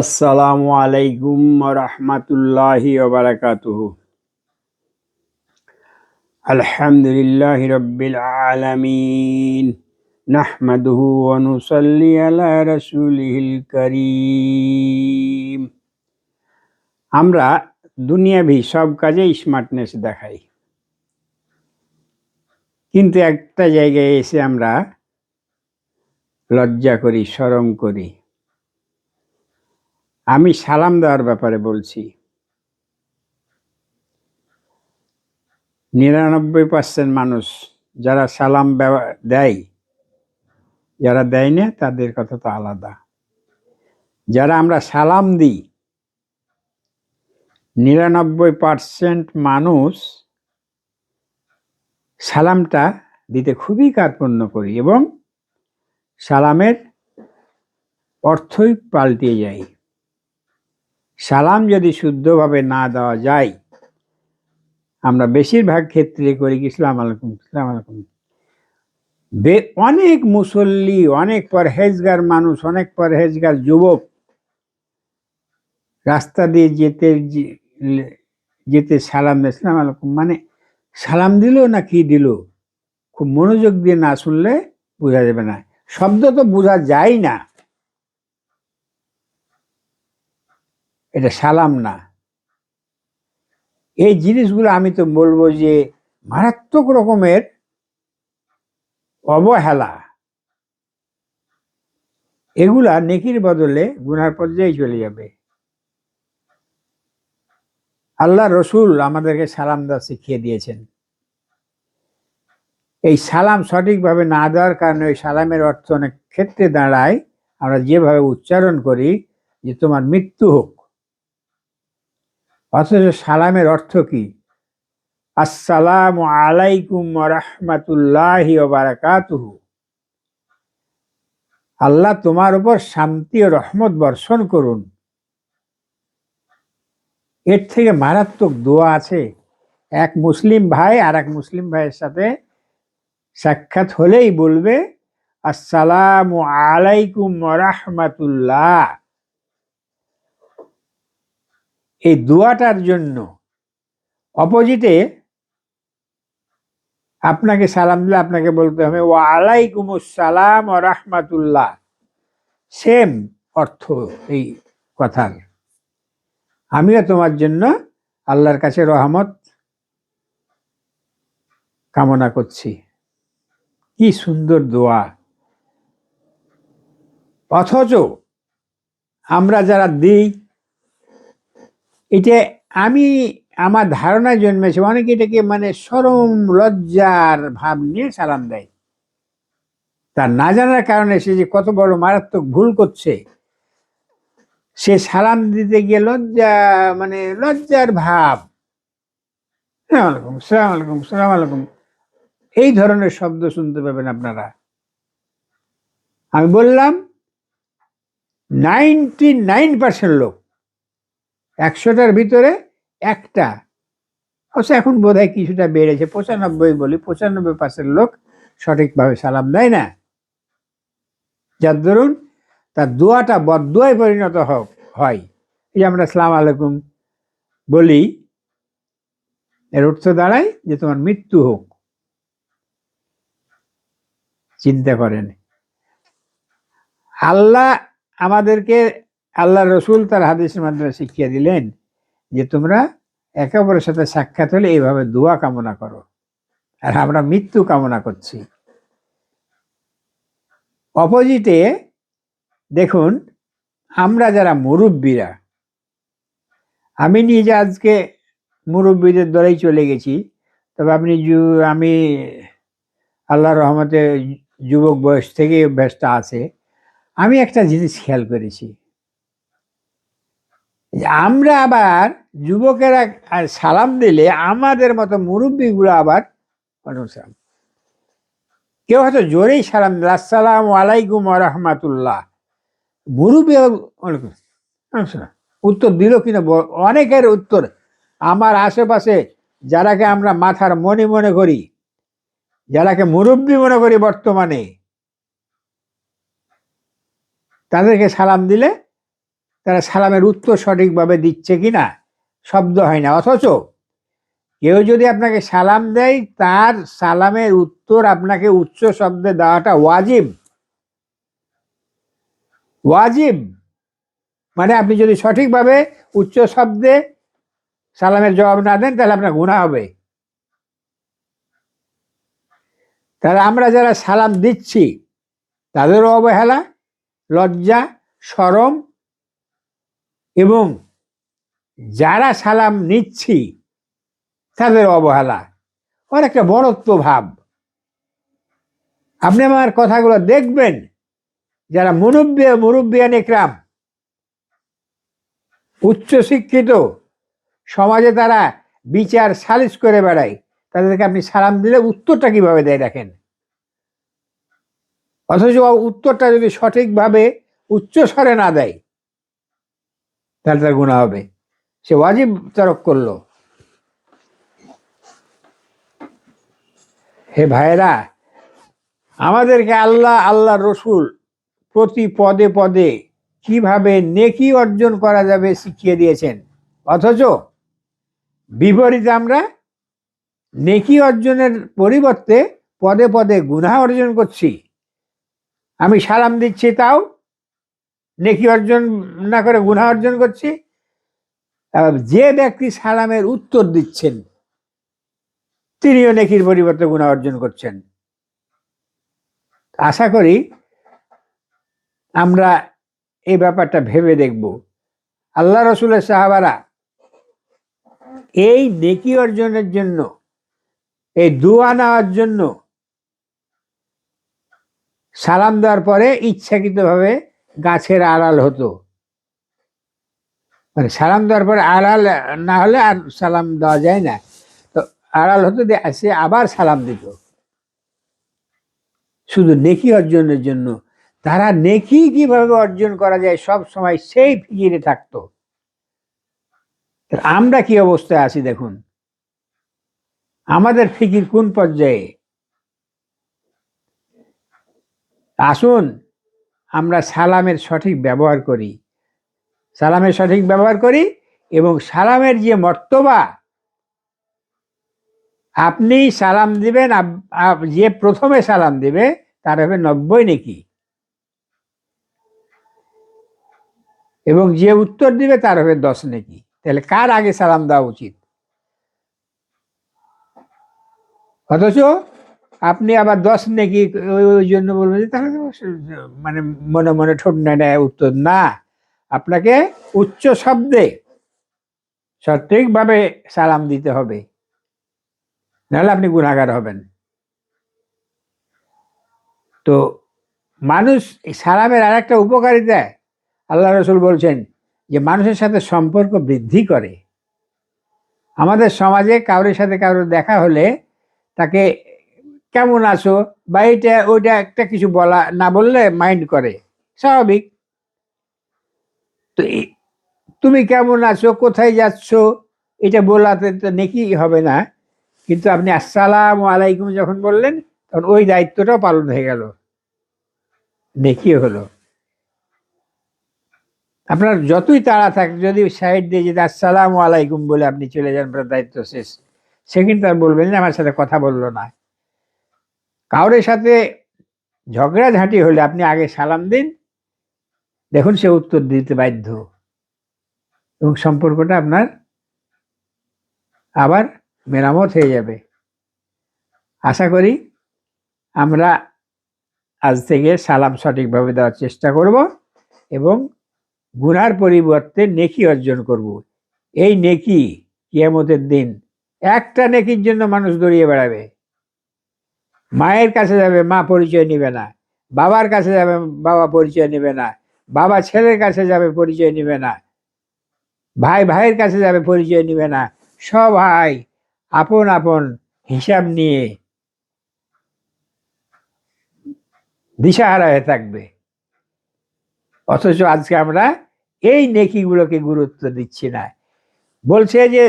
আসসালামু আলাইকুম রহমতুল্লাহি ওবরাকাতুহ আলহামদুলিল্লাহ রব্বিল আলামিন, নাহমাদুহু ওয়া নুসাল্লি আলা রাসূলিহিল কারীম। আমরা দুনিয়াভি সব কাজে স্মার্টনেস দেখাই। কিন্তু একটা জায়গায় এসে আমরা লজ্জা করি, শরম করি। আমি সালাম দেওয়ার ব্যাপারে বলছি। নিরানব্বই পার্সেন্ট মানুষ যারা সালাম দেয়, যারা দেয় না, তাদের কথা তো আলাদা। যারা আমরা সালাম দিই, নিরানব্বই পার্সেন্ট মানুষ সালামটা দিতে খুবই কার্পণ্য করি এবং সালামের অর্থই পাল্টিয়ে যায় সালাম যদি শুদ্ধভাবে না দেওয়া যায়, আমরা বেশিরভাগ ক্ষেত্রে করি কি ইসলাম আলাইকুম ইসলাম আলাইকুম। বে, অনেক মুসল্লি, অনেক পরহেজগার মানুষ, অনেক পরহেজগার যুবক রাস্তা দিয়ে যেতে যেতে সালাম ইসলাম আলাইকুম মানে সালাম দিল না কি দিল? খুব মনোযোগ দিয়ে না শুনলে বোঝা যাবে না। শব্দ তো বোঝা যায় না। এটা সালাম না। এই জিনিসগুলো আমি তো বলব যে মারাত্মক রকমের অবহেলা। এগুলা নেকির বদলে গুনার পর্যায়ে চলে যাবে। আল্লাহ রসুল আমাদেরকে সালাম দা শিখিয়ে দিয়েছেন। এই সালাম সঠিকভাবে না দেওয়ার কারণে ওই সালামের অর্থ অনেক ক্ষেত্রে দাঁড়ায়। আমরা যেভাবে উচ্চারণ করি যে তোমার মৃত্যু হোক। অথচ সালামের অর্থ কি? আসসালামু আলাইকুম রহমতুল্লাহ বারাকাতুহু। আল্লাহ তোমার উপর শান্তি ও রহমত বর্ষণ করুন। এর থেকে মারাত্মক দোয়া আছে। এক মুসলিম ভাই আর এক মুসলিম ভাইয়ের সাথে সাক্ষাৎ হলেই বলবে, আসসালামু আলাইকুম রহমতুল্লাহ। এই দোয়াটার জন্য অপোজিটে আপনাকে সালাম দিলে আপনাকে বলতে হবে ও আলাইকুম সালাম ও রাহমাতুল্লাহ। সেম অর্থ এই কথার। আমিও তোমার জন্য আল্লাহর কাছে রহমত কামনা করছি। কি সুন্দর দোয়া। অথচ আমরা যারা দিই এটা আমি আমার ধারণা জন্মেছে, অনেকে এটাকে মানে সরম, লজ্জার ভাব নিয়ে সালাম দেয়। তার না জানার কারণে সে যে কত বড় মারাত্মক ভুল করছে, সে সালাম দিতে গিয়ে লজ্জা মানে লজ্জার ভাব। সালাম আলাইকুম সালাম আলাইকুম সালাম আলাইকুম। এই ধরনের শব্দ শুনতে পাবেন আপনারা। আমি বললাম, নাইনটি নাইন পার্সেন্ট লোক একশোটার ভিতরে একটা। অবশ্য এখন বোধ হয় কিছুটা বেড়েছে, পঁচানব্বই বলি, পঁচানব্বই পার্সেন্ট লোক সঠিকভাবে সালাম দেয় না। যার দরুন তার দোয়াটা বদুয়ায় পরিণত হোক, হয়। এই যে আমরা সালাম আলাইকুম বলি, এর অর্থ দাঁড়ায় যে তোমার মৃত্যু হোক। চিন্তা করেন। আল্লাহ আমাদেরকে আল্লাহ রসুল তার হাদিসের মাধ্যমে শিখিয়ে দিলেন যে তোমরা একে অপরের সাথে সাক্ষাৎ হলে এইভাবে দোয়া কামনা করো। আর আমরা মৃত্যু কামনা করছি। অপোজিটে দেখুন, আমরা যারা মুরব্বীরা, আমি নিজে আজকে মুরব্বীদের দলেই চলে গেছি। তবে আপনি আমি আল্লাহ রহমতে যুবক বয়স থেকে অভ্যাসটা আছে। আমি একটা জিনিস খেয়াল করেছি। আমরা আবার যুবকেরা সালাম দিলে আমাদের মতো মুরব্বীগুলো আবার অনুসাম কেউ হয়তো জোরেই সালাম দিল, আসসালাম আলাইকুম রহমাতুল্লাহ মুরব্বী আসসালাম। উত্তর দিল কিনা অনেকের উত্তর, আমার আশেপাশে যারাকে আমরা মাথার মনে মনে করি, যারাকে মুরব্বী মনে করি বর্তমানে, তাদেরকে সালাম দিলে তারা সালামের উত্তর সঠিকভাবে দিচ্ছে কি না শব্দ হয় না। অথচ কেউ যদি আপনাকে সালাম দেয়, তার সালামের উত্তর আপনাকে উচ্চ শব্দে দেওয়াটা ওয়াজিব। ওয়াজিব। মানে আপনি যদি সঠিকভাবে উচ্চ শব্দে সালামের জবাব না দেন, তাহলে আপনার গুণা হবে। তাহলে আমরা যারা সালাম দিচ্ছি, তাদেরও অবহেলা, লজ্জা, সরম এবং যারা সালাম নিচ্ছি, তাদের অবহেলা। একটা বড়ত্ব ভাব। আপনি আমার কথাগুলো দেখবেন। যারা মুরব্বী মুরব্বিয়ান একরাম উচ্চ শিক্ষিত। সমাজে তারা বিচার সালিশ করে বেড়ায়। তাদেরকে আপনি সালাম দিলে উত্তরটা কীভাবে দেয় দেখেন? অথচ উত্তরটা যদি সঠিকভাবে উচ্চস্বরে না দেয় তাহলে তার গুণা হবে। সে ওয়াজিব তরক করল। হে ভাইরা আমাদেরকে আল্লাহ আল্লাহ রসুল প্রতি পদে পদে কীভাবে নেকি অর্জন করা যাবে শিখিয়ে দিয়েছেন। অথচ বিপরীতে আমরা নেকি অর্জনের পরিবর্তে পদে পদে গুণা অর্জন করছি। আমি সালাম দিচ্ছি তাও নেকি অর্জন না করে গুণা অর্জন করছি। যে ব্যক্তি সালামের উত্তর দিচ্ছেন, তিনিও নেকির পরিবর্তে গুণা অর্জন করছেন। আশা করি আমরা এই ব্যাপারটা ভেবে দেখব। আল্লাহ রসুলের সাহাবারা এই নেকি অর্জনের জন্য, এই দুয়া নেওয়ার জন্য সালাম দেওয়ার পরে ইচ্ছাকৃতভাবে গাছের আড়াল হতো। মানে সালাম দেওয়ার পরে আড়াল না হলে আর সালাম দেওয়া যায় না। তো আড়াল হতো সে আবার সালাম দিত। শুধু নেকি অর্জনের জন্য। তারা নেকি কীভাবে অর্জন করা যায় সব সময় সেই ফিকিরে থাকতো। আমরা কি অবস্থায় আছি দেখুন। আমাদের ফিকির কোন পর্যায়ে? আসুন। আমরা সালামের সঠিক ব্যবহার করি। সালামের সঠিক ব্যবহার করি এবং সালামের যে মর্তবা, আপনি সালাম দিবেন যে প্রথমে সালাম দিবে, তার হবে নব্বই নাকি। এবং যে উত্তর দিবে, তার হবে দশ নাকি। তাহলে কার আগে সালাম দেওয়া উচিত? অথচ আপনি আবার দশ নাকি ওই জন্য বলবেন যে তাহলে মানে মনে মনে ঠোঁট নেয় উত্তর, না। আপনাকে উচ্চ শব্দে সঠিকভাবে সালাম দিতে হবে। নাহলে আপনি গুণাগার হবেন। তো মানুষ সালামের আর একটা উপকারিতা, আল্লাহ রসুল বলছেন যে মানুষের সাথে সম্পর্ক বৃদ্ধি করে। আমাদের সমাজে কারোর সাথে কারোর দেখা হলে তাকে কেমন আছো? বা এটা ওইটা একটা কিছু বলা, না বললে মাইন্ড করে। স্বাভাবিক। তো তুমি কেমন আছো? কোথায় যাচ্ছ? এটা বলাতে তো নেকি হবে না। কিন্তু আপনি আসসালাম আলাইকুম যখন বললেন, তখন ওই দায়িত্বটাও পালন হয়ে গেল। নেকি হলো। আপনার যতই তাড়া থাক, যদি সাইড দিয়ে যদি আসসালাম আলাইকুম বলে আপনি চলে যান, আপনার দায়িত্ব শেষ। সে কিন্তু আর বলবেন না, আমার সাথে কথা বলল না। কাউরের সাথে ঝগড়াঝাঁটি হলে আপনি আগে সালাম দিন। দেখুন সে উত্তর দিতে বাধ্য। এবং সম্পর্কটা আপনার আবার মেরামত হয়ে যাবে। আশা করি আমরা আজ থেকে সালাম সঠিকভাবে দেওয়ার চেষ্টা করব এবং গুনার পরিবর্তে নেকি অর্জন করব। এই নেকি কিয়ামতের দিন একটা নেকির জন্য মানুষ দৌড়িয়ে বেড়াবে। মায়ের কাছে যাবে, মা পরিচয় নেবে না। বাবার কাছে যাবে, বাবা পরিচয় নেবে না। বাবা ছেলের কাছে যাবে, পরিচয় নেবে না। ভাই ভাইয়ের কাছে যাবে, পরিচয় নেবে না। সবাই আপন আপন হিসাব নিয়ে দিশাহারা হয়ে থাকবে। অথচ আজকে আমরা এই নেকিগুলোকে গুরুত্ব দিচ্ছি না। বলছে যে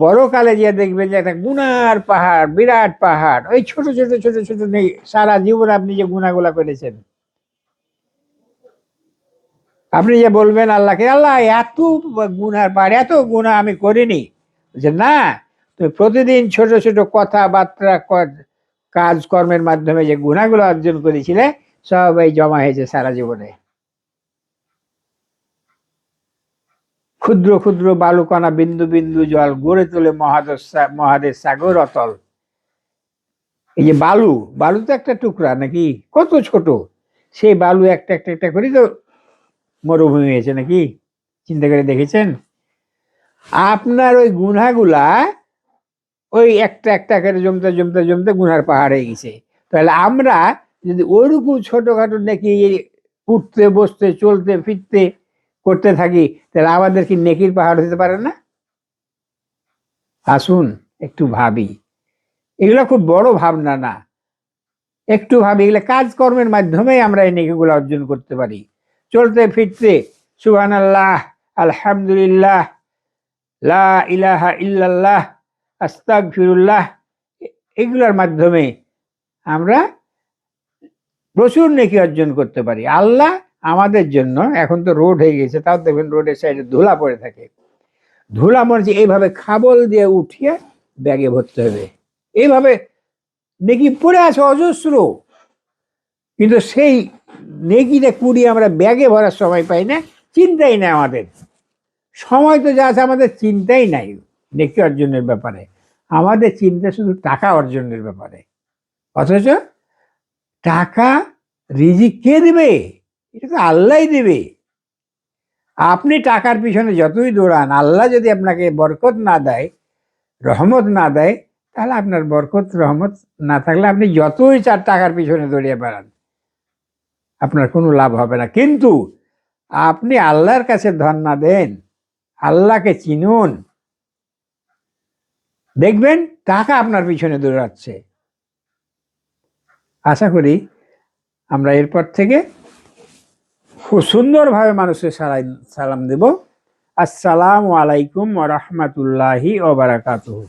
পরকালে যে দেখবেন যে একটা গুনার পাহাড়, বিরাট পাহাড়, ওই ছোট ছোট ছোট ছোট নেই, সারা জীবন আপনি যে গুণাগুলা করেছেন। আপনি যে বলবেন আল্লাহকে, আল্লাহ, এত গুনার পার এত গুণা আমি করিনি। যে না, তুমি প্রতিদিন ছোট ছোট কথাবার্তা কাজকর্মের মাধ্যমে যে গুণাগুলো অর্জন করেছিলে সবাই জমা হয়েছে সারা জীবনে। ক্ষুদ্র ক্ষুদ্র বালুকণা বিন্দু বিন্দু জল গড়ে তোলে মহাদেশ মহাদেশ সাগর অতল। এই যে বালু বালু তো একটা টুকরা নাকি? কত ছোট? সেই বালু একটা একটা একটা করে তো মরুভূমি হয়েছে নাকি? চিন্তা করে দেখেছেন? আপনার ওই গুনাগুলা ওই একটা একটা করে জমতে জমতে জমতে গুনার পাহাড় হয়ে গেছে। তাহলে আমরা যদি ওইরকম ছোটখাটো নাকি উঠতে, বসতে, চলতে, ফিরতে করতে থাকি, তাহলে আমাদের কি নেকির পাহাড় হতে পারে না? আসুন, একটু ভাবি। এগুলো খুব বড় ভাবনা না। একটু ভাবি, এগুলো কাজকর্মের মাধ্যমে আমরা এই নেকিগুলো অর্জন করতে পারি। চলতে ফিরতে সুহান আল্লাহ আলহামদুলিল্লাহ, লা ইলাহা ইল্লাল্লাহ আস্তাক ফিরুল্লাহ এগুলোর মাধ্যমে আমরা প্রচুর নেকি অর্জন করতে পারি। আল্লাহ আমাদের জন্য, এখন তো রোড হয়ে গেছে, তাও দেখবেন রোডের সাইডে ধুলা পড়ে থাকে। ধুলা হচ্ছে এইভাবে খাবল দিয়ে উঠিয়ে ব্যাগে ভরতে হবে। এইভাবে নেকি পড়ে আছে অজস্র। কিন্তু সেই নেকিটা কুড়িয়ে আমরা ব্যাগে ভরার সময় পাই না, চিন্তাই নাই আমাদের। সময় তো যা আছে, আমাদের চিন্তাই নাই নেকি অর্জনের ব্যাপারে। আমাদের চিন্তা শুধু টাকা অর্জনের ব্যাপারে। অথচ টাকা রিজিক কে দেবে? এটা তো আল্লাহ দেবে। আপনি টাকার পিছনে যতই দৌড়ান, আল্লাহ যদি আপনাকে বরকত না দেয়, রহমত না দেয়, তাহলে আপনার বরকত, রহমত না থাকলে আপনি যতই চার টাকার পিছনে দৌড়িয়ে বেড়ান, আপনার কোনো লাভ হবে না। কিন্তু আপনি আল্লাহর কাছে ধন না দেন, আল্লাহকে চিনুন, দেখবেন টাকা আপনার পিছনে দৌড়াচ্ছে। আশা করি আমরা এরপর থেকে খুব সুন্দরভাবে মানুষকে সালাই সালাম দেব। আসসালামু আলাইকুম রহমতুল্লাহি রাহমাতুল্লাহি ওয়া বারাকাতুহু।